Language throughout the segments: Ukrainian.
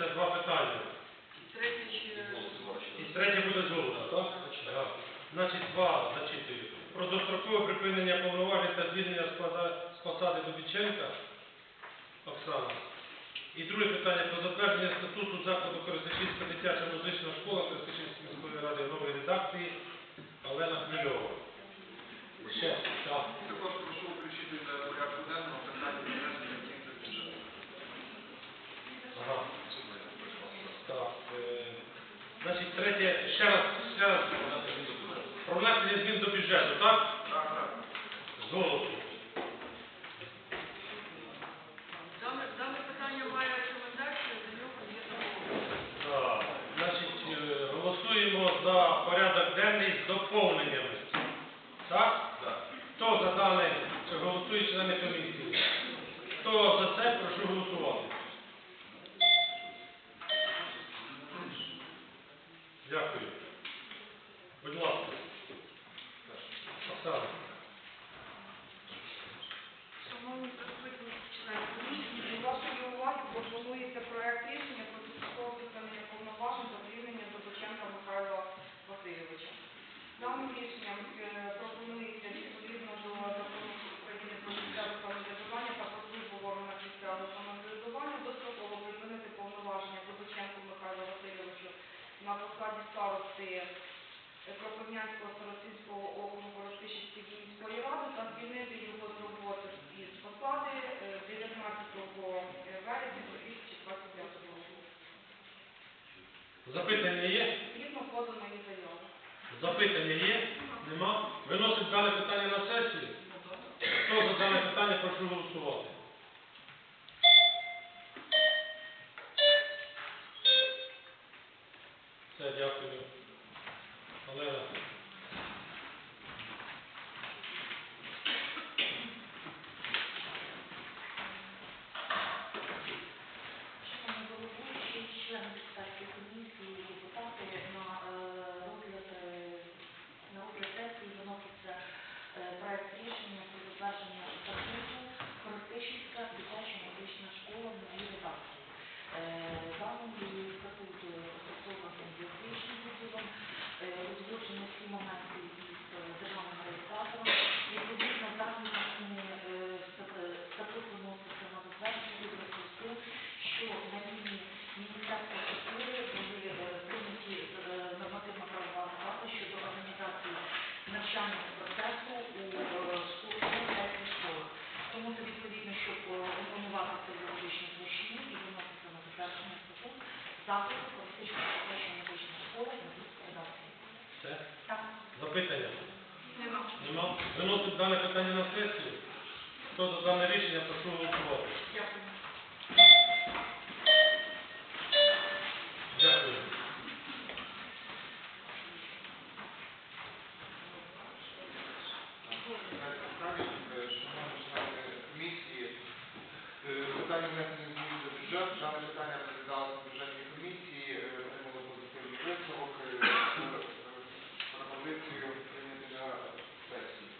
виноситься два питання. І третє буде золото, так? Так. Значить, два зачитую. Про дострокове припинення повноважень та звільнення з посади Дубіченка Оксана. І друге питання про затвердження статуту закладу Коростишівська дитяча музична школа Коростишівської міської ради в новій редакції Олена Хмельова. Ще, так. Також прошу включити до порядку денного питання внесення змін до бюджету. Ага. Так. е, Значить, третє, ще раз, ще раз. Про внесення змін до бюджету, так? Так, так. Золото. дане, дане питання має рекомендацію, до нього є. Так. Значить, е, голосуємо за порядок денний з доповненнями. Так? Так. Хто за дане, чи голосують члени комісії? Хто за це, прошу голосувати. Оксана. Шановні присутні члени комісії, до вашої уваги пропонується проект рішення про тимчасове припинення повноважень та звільнення Добоченка Михайла Васильовича. Даним рішенням е, пропонується відповідно до закону України про місцеве самоврядування та про службу в органах місцевого самоврядування достроково припинити повноваження Добоченку Михайлу Васильовичу на посаді старости Кропивнянського старостинського округу Ростишівської міської ради та звільнити його з роботи із посади е, 19 вересня 2025 року. Запитання є? Згідно поданої заяви. Запитання є? Нема? Виносить дане питання на сесію? Хто за дане питання, прошу голосувати. Все, дякую. Олена. Шановні головуючі, члени депутатської комісії, депутати, на е, розгляд е, на розгляд сесії виноситься е, проект рішення про затвердження статуту Коростишівська дитяча медична школа в новій редакції. Е, Даний статут е, опрацьований юридичним відділом, е, узгоджені всі моменти із е, державним реєстратором. Відповідно, дані зміни е, ста- статут виноситься на затвердження у зв'язку з тим, що на рівні Міністерства культури були е, прийняті е, нормативно-правова акти щодо організації навчального процесу у е, школах та школах. Тому це відповідно, щоб е, опанувати це в юридичній площині і виноситься на затвердження статут закладу політична дитяча медична школа на редакції. Все? Так. Запитання? Нема. Нема? Виносить дане питання на сесію? Хто за дане рішення, прошу голосувати. Дякую. Дякую. Шановні члени комісії, е, питання внесення змін до бюджету. Дане питання розглядалося в бюджетній комісії, е, отримало позитивний висновок е, з пропозицією прийняти на сесії.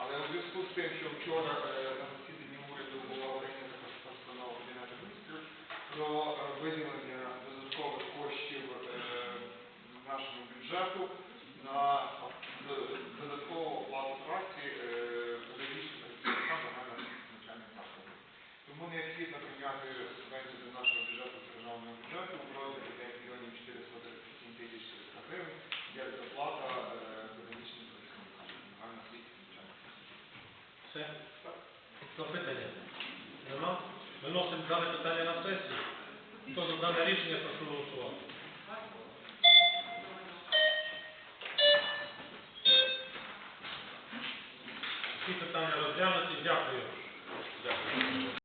Але у зв'язку з тим, що вчора е, на засіданні уряду була прийнята постанова Кабінету міністрів про е, виділення Все? Запитання? Нема? Виносить дане питання на сесію? Хто за дане рішення, прошу голосувати. Всі питання розглянуті. Дякую.